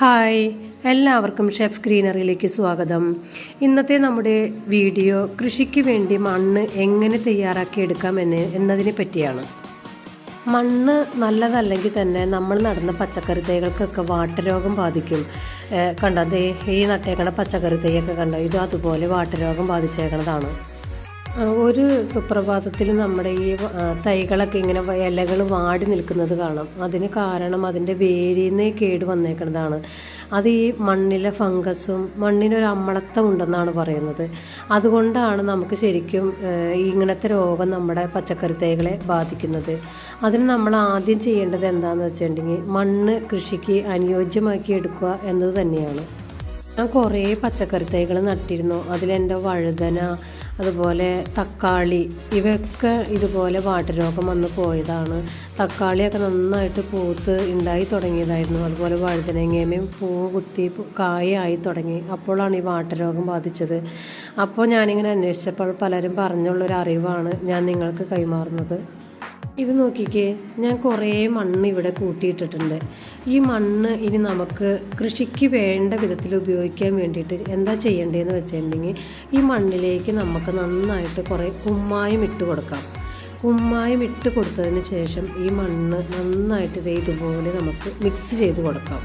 Hi എല്ലാവർക്കും chef ഗ്രീനറിയിലേക്ക് സ്വാഗതം. ഇന്നത്തെ നമ്മുടെ വീഡിയോ കൃഷിക്ക് വേണ്ടി മണ്ണ് എങ്ങനെ തയ്യാറാക്കി എടുക്കാം എന്ന് എന്നതിനെ പറ്റിയാണ്. മണ്ണ് നല്ലതല്ലെങ്കിൽ തന്നെ നമ്മൾ നടന്ന പച്ചക്കറി തൈകൾക്കൊക്കെ വാട്ടരോഗം ബാധിക്കും. കണ്ടത് ഈ നട്ടേക്കണ പച്ചക്കറി തൈയൊക്കെ കണ്ടോ? ഇത് അതുപോലെ വാട്ടരോഗം ബാധിച്ചേക്കണതാണ്. ഒരു സുപ്രഭാതത്തിൽ നമ്മുടെ ഈ തൈകളൊക്കെ ഇങ്ങനെ ഇലകൾ വാടി നിൽക്കുന്നത് കാണാം. അതിന് കാരണം അതിന്റെ വേരിന്ന് കേട് വന്നേക്കുന്നതാണ്. അത് ഈ മണ്ണിലെ ഫംഗസും മണ്ണിനൊരു അമ്മളത്തം ഉണ്ടെന്നാണ് പറയുന്നത്. അതുകൊണ്ടാണ് നമുക്ക് ശരിക്കും ഇങ്ങനത്തെ രോഗം നമ്മുടെ പച്ചക്കറി തൈകളെ ബാധിക്കുന്നത്. അതിന് നമ്മൾ ആദ്യം ചെയ്യേണ്ടത് എന്താണെന്ന് വെച്ചിട്ടുണ്ടെങ്കിൽ മണ്ണ് കൃഷിക്ക് അനുയോജ്യമാക്കി എടുക്കുക എന്നത് തന്നെയാണ്. ഞാൻ കുറേ പച്ചക്കറി തൈകൾ നട്ടിരുന്നു. അതിലെന്റെ വഴുതന അതുപോലെ തക്കാളി ഇവയൊക്കെ ഇതുപോലെ വാട്ടരോഗം വന്ന് പോയതാണ്. തക്കാളിയൊക്കെ നന്നായിട്ട് പൂത്ത് ഉണ്ടായി തുടങ്ങിയതായിരുന്നു. അതുപോലെ വഴുതനങ്ങേമയും പൂ കുത്തി കായായി തുടങ്ങി. അപ്പോഴാണ് ഈ വാട്ടരോഗം ബാധിച്ചത്. അപ്പോൾ ഞാനിങ്ങനെ അന്വേഷിച്ചപ്പോൾ പലരും പറഞ്ഞുള്ളൊരു അറിവാണ് ഞാൻ നിങ്ങൾക്ക് കൈമാറുന്നത്. ഇത് നോക്കിക്കേ ഞാൻ കുറേ മണ്ണ് ഇവിടെ കൂട്ടിയിട്ടിട്ടുണ്ട്. ഈ മണ്ണ് ഇനി നമുക്ക് കൃഷിക്ക് വേണ്ട വിധത്തിൽ ഉപയോഗിക്കാൻ വേണ്ടിയിട്ട് എന്താ ചെയ്യേണ്ടതെന്ന് വെച്ചിട്ടുണ്ടെങ്കിൽ ഈ മണ്ണിലേക്ക് നമുക്ക് നന്നായിട്ട് കുറേ കുമ്മായം ഇട്ട് കൊടുക്കാം. കുമ്മായം ഇട്ട് കൊടുത്തതിന് ശേഷം ഈ മണ്ണ് നന്നായിട്ട് ഇതേ ഇതുപോലെ നമുക്ക് മിക്സ് ചെയ്ത് കൊടുക്കാം.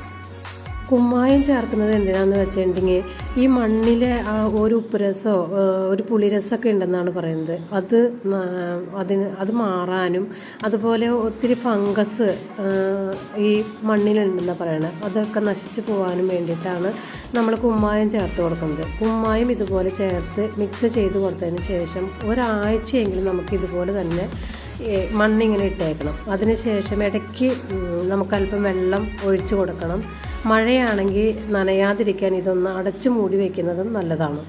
കുമ്മായം ചേർക്കുന്നത് എന്തിനാന്ന് വെച്ചിട്ടുണ്ടെങ്കിൽ ഈ മണ്ണിലെ ആ ഒരു ഉപ്പുരസോ ഒരു പുളിരസമൊക്കെ ഉണ്ടെന്നാണ് പറയുന്നത്. അത് അതിന് അത് മാറാനും അതുപോലെ ഒത്തിരി ഫംഗസ് ഈ മണ്ണിലുണ്ടെന്നാണ് പറയുന്നത് അതൊക്കെ നശിച്ചു പോകാനും വേണ്ടിയിട്ടാണ് നമ്മൾ കുമ്മായം ചേർത്ത് കൊടുക്കുന്നത്. കുമ്മായം ഇതുപോലെ ചേർത്ത് മിക്സ് ചെയ്ത് കൊടുത്തതിന് ശേഷം ഒരാഴ്ചയെങ്കിലും നമുക്ക് ഇതുപോലെ തന്നെ മണ്ണിങ്ങനെ ഇട്ടേക്കണം. അതിനുശേഷം ഇടയ്ക്ക് നമുക്കല്പം വെള്ളം ഒഴിച്ചു കൊടുക്കണം. മഴയാണെങ്കിൽ നനയാതിരിക്കാൻ ഇതൊന്ന് അടച്ചു മൂടി വയ്ക്കുന്നതും നല്ലതാണ്.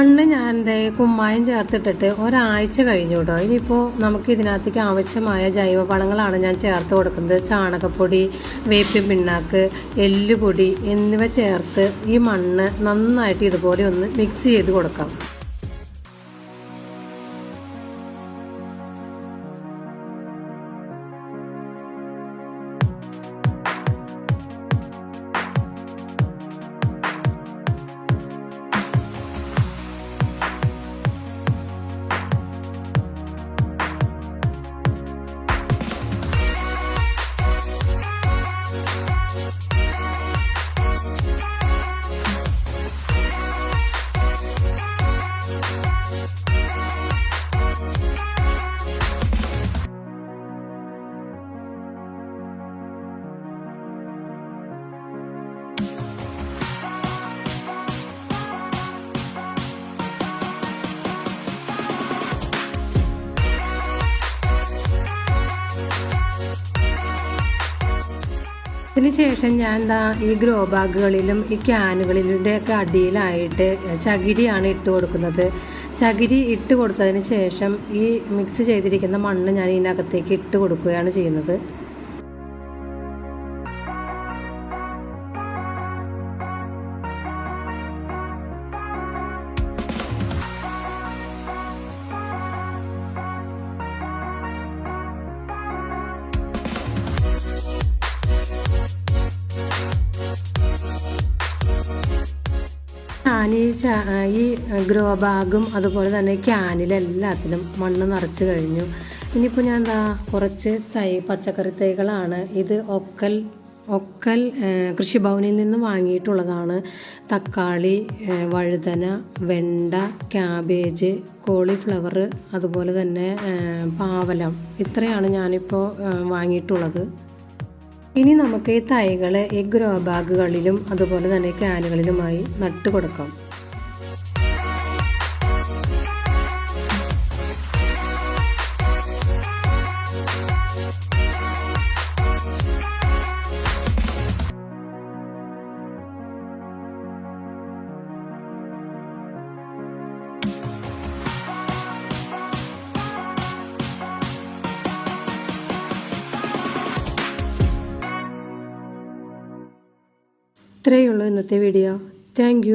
മണ്ണ് ഞാൻ ദേ കുമ്മായം ചേർത്തിട്ടിട്ട് ഒരാഴ്ച കഴിഞ്ഞു കേട്ടോ ഇനിയിപ്പോൾ നമുക്ക് ഇതിനകത്തേക്ക് ആവശ്യമായ ജൈവവളങ്ങളാണ് ഞാൻ ചേർത്ത് കൊടുക്കുന്നത്. ചാണകപ്പൊടി വേപ്പിൻ പിണ്ണാക്ക് എല്ലുപൊടി എന്നിവ ചേർത്ത് ഈ മണ്ണ് നന്നായിട്ട് ഇതുപോലെ ഒന്ന് മിക്സ് ചെയ്ത് കൊടുക്കാം അതിനുശേഷം ഞാൻ എന്താ ഈ ഗ്രോ ബാഗുകളിലും ഈ ക്യാനുകളിലൂടെ ഒക്കെ അടിയിലായിട്ട് ചകിരിയാണ് ഇട്ട് കൊടുക്കുന്നത്. ചകിരി ഇട്ട് കൊടുത്തതിന് ശേഷം ഈ മിക്സ് ചെയ്തിരിക്കുന്ന മണ്ണ് ഞാൻ ഇതിനകത്തേക്ക് ഇട്ട് കൊടുക്കുകയാണ് ചെയ്യുന്നത്. ഞാൻ ഈ ഈ ഗ്രോ ബാഗും അതുപോലെ തന്നെ ക്യാനിലെല്ലാത്തിലും മണ്ണ് നിറച്ച് കഴിഞ്ഞു. ഇനിയിപ്പോൾ ഞാൻ എന്താ കുറച്ച് തൈ പച്ചക്കറി തൈകളാണ് ഇത് ഒക്കൽ ഒക്കൽ കൃഷിഭവനിൽ നിന്ന് വാങ്ങിയിട്ടുള്ളതാണ്. തക്കാളി വഴുതന വെണ്ട ക്യാബേജ് കോളിഫ്ലവർ അതുപോലെ തന്നെ പാവലം. ഇത്രയാണ് ഞാനിപ്പോൾ വാങ്ങിയിട്ടുള്ളത്. ഇനി നമുക്ക് ഈ തൈകളെ എഗ് ഗ്രോ ബാഗുകളിലും അതുപോലെ തന്നെ ക്യാനുകളിലുമായി നട്ടു കൊടുക്കാം ഇത്രയേ ഉള്ളൂ ഇന്നത്തെ വീഡിയോ താങ്ക്